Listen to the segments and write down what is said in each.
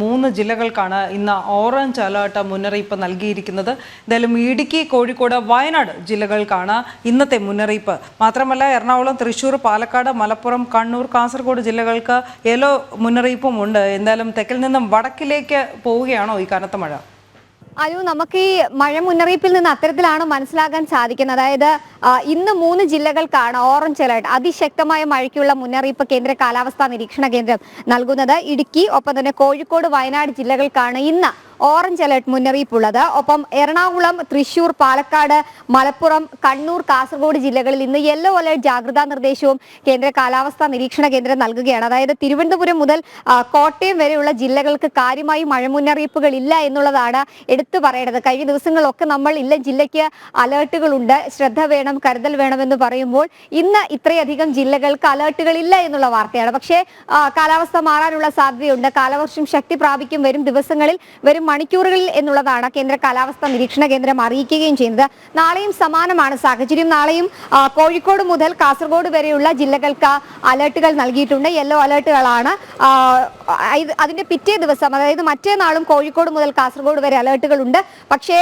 മൂന്ന് ജില്ലകൾക്കാണ് ഇന്ന് orange alert മുന്നറിയിപ്പ് നൽകിയിരിക്കുന്നത്. എന്തായാലും ഇടുക്കി കോഴിക്കോട് വയനാട് ജില്ലകൾക്കാണ് ഇന്നത്തെ മുന്നറിയിപ്പ്. മാത്രമല്ല എറണാകുളം തൃശൂർ പാലക്കാട് മലപ്പുറം കണ്ണൂർ കാസർഗോഡ് ജില്ലകൾക്ക് യെല്ലോ മുന്നറിയിപ്പും ഉണ്ട് എന്തായാലും തെക്കിൽ നിന്നും വടക്കിലേക്ക് പോവുകയാണോ ഈ കനത്ത മഴ? അനു നമുക്ക് ഈ മഴ മുന്നറിയിപ്പിൽ നിന്ന് അത്തരത്തിലാണ് മനസ്സിലാക്കാൻ സാധിക്കുന്നത്? അതായത് ഇന്ന് മൂന്ന് ജില്ലകൾക്കാണ് ഓറഞ്ച് അലർട്ട് അതിശക്തമായ മഴയ്ക്കുള്ള മുന്നറിയിപ്പ് കേന്ദ്ര കാലാവസ്ഥാ നിരീക്ഷണ കേന്ദ്രം നൽകുന്നത്. ഇടുക്കി ഒപ്പം തന്നെ കോഴിക്കോട് വയനാട് ജില്ലകൾക്കാണ് ഇന്ന് ഓറഞ്ച് അലർട്ട് മുന്നറിയിപ്പുള്ളത്. ഒപ്പം എറണാകുളം തൃശൂർ പാലക്കാട് മലപ്പുറം കണ്ണൂർ കാസർഗോഡ് ജില്ലകളിൽ ഇന്ന് യെല്ലോ അലർട്ട് ജാഗ്രതാ നിർദ്ദേശവും കേന്ദ്ര കാലാവസ്ഥാ നിരീക്ഷണ കേന്ദ്രം നൽകുകയാണ്. അതായത് തിരുവനന്തപുരം മുതൽ കോട്ടയം വരെയുള്ള ജില്ലകൾക്ക് കാര്യമായി മഴ മുന്നറിയിപ്പുകൾ ഇല്ല എന്നുള്ളതാണ് എടുത്തു പറയേണ്ടത്. കഴിഞ്ഞ ദിവസങ്ങളൊക്കെ നമ്മൾ ഇല്ല ജില്ലയ്ക്ക് അലേർട്ടുകളുണ്ട്. ശ്രദ്ധ വേണം കരുതൽ വേണമെന്ന് പറയുമ്പോൾ ഇന്ന് ഇത്രയധികം ജില്ലകൾക്ക് അലേർട്ടുകൾ ഇല്ല എന്നുള്ള വാർത്തയാണ്. പക്ഷേ കാലാവസ്ഥ മാറാനുള്ള സാധ്യതയുണ്ട്. കാലവർഷം ശക്തി പ്രാപിക്കും വരും ദിവസങ്ങളിൽ വരും മണിക്കൂറുകളിൽ എന്നുള്ളതാണ് കേന്ദ്ര കാലാവസ്ഥാ നിരീക്ഷണ കേന്ദ്രം അറിയിക്കുകയും ചെയ്യുന്നത്. നാളെയും സമാനമാണ് സാഹചര്യം. നാളെയും കോഴിക്കോട് മുതൽ കാസർഗോഡ് വരെയുള്ള ജില്ലകൾക്ക് അലേർട്ടുകൾ നൽകിയിട്ടുണ്ട്. യെല്ലോ അലേർട്ടുകളാണ് അതിന്റെ പിറ്റേ ദിവസം അതായത് മറ്റേനാളും കോഴിക്കോട് മുതൽ കാസർഗോഡ് വരെ അലേർട്ടുകൾ ഉണ്ട്. പക്ഷേ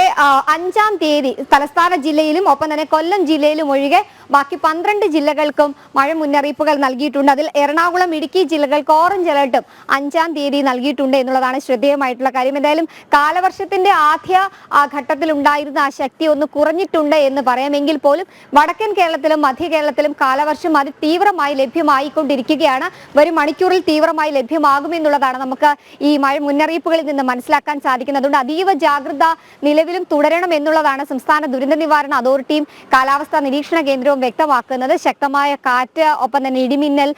അഞ്ചാം തീയതി തലസ്ഥാന ജില്ലയിലും ഒപ്പം തന്നെ കൊല്ലം ജില്ലയിലും ഒഴികെ ബാക്കി പന്ത്രണ്ട് ജില്ലകൾക്കും മഴ മുന്നറിയിപ്പുകൾ നൽകിയിട്ടുണ്ട്. അതിൽ എറണാകുളം ഇടുക്കി ജില്ലകൾക്ക് ഓറഞ്ച് അലേർട്ടും അഞ്ചാം തീയതി നൽകിയിട്ടുണ്ട് എന്നുള്ളതാണ് ശ്രദ്ധേയമായിട്ടുള്ള കാര്യം. എന്തായാലും കാലവർഷത്തിന്റെ ആദ്യ ഘട്ടത്തിൽ ഉണ്ടായിരുന്ന ആ ശക്തി ഒന്ന് കുറഞ്ഞിട്ടുണ്ട് എന്ന് പറയാമെങ്കിൽ പോലും വടക്കൻ കേരളത്തിലും മധ്യ കേരളത്തിലും കാലവർഷം അതിതീവ്രമായി ലഭ്യമായിക്കൊണ്ടിരിക്കുകയാണ്. വരും മണിക്കൂറിൽ തീവ്രമായി ലഭ്യമാകുമെന്നുള്ളതാണ് നമുക്ക് ഈ മഴ മുന്നറിയിപ്പുകളിൽ നിന്ന് മനസ്സിലാക്കാൻ സാധിക്കുന്നത്. അതുകൊണ്ട് അതീവ ജാഗ്രത നിലവിലും തുടരണം എന്നുള്ളതാണ് സംസ്ഥാന ദുരന്ത നിവാരണ അതോറിറ്റിയും കാലാവസ്ഥാ നിരീക്ഷണ കേന്ദ്രവും വ്യക്തമാക്കുന്നത്. ശക്തമായ കാറ്റ് ഒപ്പം തന്നെ ഇടിമിന്നൽ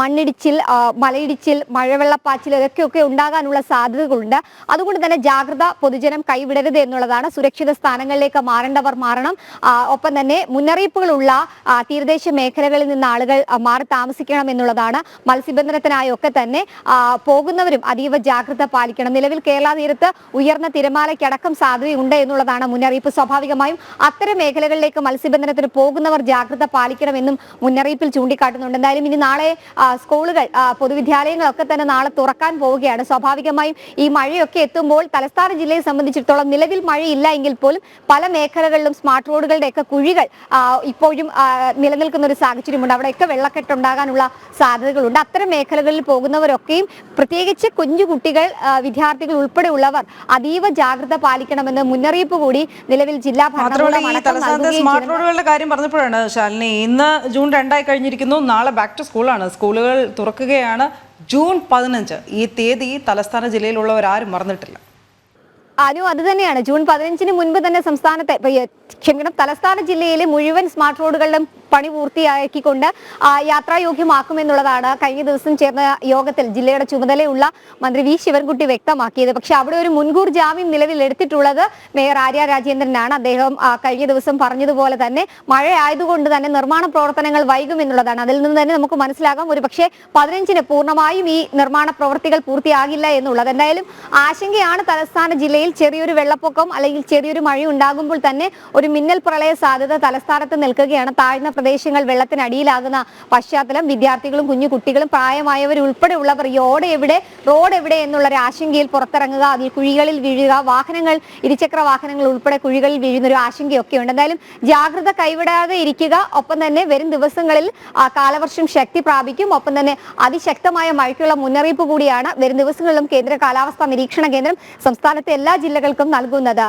മണ്ണിടിച്ചിൽ മലയിടിച്ചിൽ മഴവെള്ളപ്പാച്ചിൽ ഇതൊക്കെയൊക്കെ ഉണ്ടാകാനുള്ള സാധ്യതകളുണ്ട്. അതുകൊണ്ട് തന്നെ ജാഗ്രത പൊതുജനം കൈവിടരുത് എന്നുള്ളതാണ്. സുരക്ഷിത സ്ഥാനങ്ങളിലേക്ക് മാറേണ്ടവർ മാറണം. ഒപ്പം തന്നെ മുന്നറിയിപ്പുകളുള്ള തീരദേശ മേഖലകളിൽ നിന്ന് ആളുകൾ മാറി താമസിക്കണം എന്നുള്ളതാണ്. മത്സ്യബന്ധനത്തിനായി ഒക്കെ തന്നെ പോകുന്നവരും അതീവ ജാഗ്രത പാലിക്കണം. നിലവിൽ കേരള തീരത്ത് ഉയർന്ന തിരമാലയ്ക്കടക്കം സാധ്യതയുണ്ട് എന്നുള്ളതാണ് മുന്നറിയിപ്പ്. സ്വാഭാവികമായും അത്തരം മേഖലകളിലേക്ക് മത്സ്യബന്ധനത്തിന് പോകുന്നവർ ജാഗ്രത പാലിക്കണമെന്നും മുന്നറിയിപ്പിൽ ചൂണ്ടിക്കാട്ടുന്നുണ്ട്. എന്തായാലും ഇനി നാളെ സ്കൂളുകൾ പൊതുവിദ്യാലയങ്ങളൊക്കെ തന്നെ നാളെ തുറക്കാൻ പോവുകയാണ്. സ്വാഭാവികമായും ഈ മഴയൊക്കെ എത്തുമ്പോൾ തലസ്ഥാന ജില്ലയെ സംബന്ധിച്ചിടത്തോളം നിലവിൽ മഴയില്ല എങ്കിൽ പോലും പല മേഖലകളിലും സ്മാർട്ട് റോഡുകളുടെയൊക്കെ കുഴികൾ ഇപ്പോഴും നിലനിൽക്കുന്ന ഒരു സാഹചര്യമുണ്ട്. അവിടെയൊക്കെ വെള്ളക്കെട്ടുണ്ടാകാനുള്ള സാധ്യതകളുണ്ട്. അത്തരം മേഖലകളിൽ പോകുന്നവരൊക്കെയും പ്രത്യേകിച്ച് കുഞ്ഞു കുട്ടികൾ വിദ്യാർത്ഥികൾ ഉൾപ്പെടെയുള്ളവർ അതീവ ജാഗ്രത പാലിക്കണമെന്ന് മുന്നറിയിപ്പ് കൂടി നിലവിൽ ജില്ലാ സ്മാർട്ട് റോഡുകളുടെ കാര്യം പറഞ്ഞപ്പോഴാണ് ശാലിനി ഇന്ന് ജൂൺ രണ്ടായി കഴിഞ്ഞിരിക്കുന്നു നാളെ ബാക്ക് ടു സ്കൂളാണ് സ്കൂളുകൾ തുറക്കുകയാണ് ജൂൺ പതിനഞ്ച്. ഈ തീയതി തലസ്ഥാന ജില്ലയിലുള്ളവരാരും മറന്നിട്ടില്ല. അനു അത് തന്നെയാണ്. ജൂൺ പതിനഞ്ചിന് മുൻപ് തന്നെ സംസ്ഥാനത്തെ ക്ഷമിക്കണം തലസ്ഥാന ജില്ലയിലെ മുഴുവൻ സ്മാർട്ട് റോഡുകളുടെ പണി പൂർത്തിയാക്കിക്കൊണ്ട് യാത്രായോഗ്യമാക്കുമെന്നുള്ളതാണ് കഴിഞ്ഞ ദിവസം ചേർന്ന യോഗത്തിൽ ജില്ലയുടെ ചുമതലയുള്ള മന്ത്രി വി. ശിവൻകുട്ടി വ്യക്തമാക്കിയത്. പക്ഷെ അവിടെ ഒരു മുൻകൂർ ജാമ്യം നിലവിലെടുത്തിട്ടുള്ളത് മേയർ ആര്യ രാജേന്ദ്രനാണ്. അദ്ദേഹം കഴിഞ്ഞ ദിവസം പറഞ്ഞതുപോലെ തന്നെ മഴ ആയതുകൊണ്ട് തന്നെ നിർമ്മാണ പ്രവർത്തനങ്ങൾ വൈകുമെന്നുള്ളതാണ്. അതിൽ നിന്ന് തന്നെ നമുക്ക് മനസ്സിലാകാം ഒരു പക്ഷേ പതിനഞ്ചിന് പൂർണമായും ഈ നിർമ്മാണ പ്രവൃത്തികൾ പൂർത്തിയാകില്ല എന്നുള്ളത്. എന്തായാലും ആശങ്കയാണ് തലസ്ഥാന ജില്ലയിൽ ചെറിയൊരു വെള്ളപ്പൊക്കം അല്ലെങ്കിൽ ചെറിയൊരു മഴ ഉണ്ടാകുമ്പോൾ തന്നെ ഒരു മിന്നൽ പ്രളയ സാധ്യത തലസ്ഥാനത്ത് നിൽക്കുകയാണ്. താഴ്ന്ന പ്രദേശങ്ങൾ വെള്ളത്തിനടിയിലാകുന്ന പശ്ചാത്തലം വിദ്യാർത്ഥികളും കുഞ്ഞു കുട്ടികളും പ്രായമായവർ ഉൾപ്പെടെയുള്ളവർ റോഡ് എവിടെ റോഡ് എവിടെ എന്നുള്ള ഒരു ആശങ്കയിൽ പുറത്തിറങ്ങുക അതിൽ കുഴികളിൽ വീഴുക വാഹനങ്ങൾ ഇരുചക്ര വാഹനങ്ങൾ ഉൾപ്പെടെ കുഴികളിൽ വീഴുന്ന ഒരു ആശങ്കയൊക്കെ ഉണ്ട്. എന്തായാലും ജാഗ്രത കൈവിടാതെ ഇരിക്കുക. ഒപ്പം തന്നെ വരും ദിവസങ്ങളിൽ കാലവർഷം ശക്തി പ്രാപിക്കും. ഒപ്പം തന്നെ അതിശക്തമായ മഴയ്ക്കുള്ള മുന്നറിയിപ്പ് കൂടിയാണ് വരും ദിവസങ്ങളിലും കേന്ദ്ര കാലാവസ്ഥാ നിരീക്ഷണ കേന്ദ്രം സംസ്ഥാനത്തെ എല്ലാ ജില്ലകൾക്കും നൽകുന്നത്.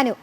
അനു.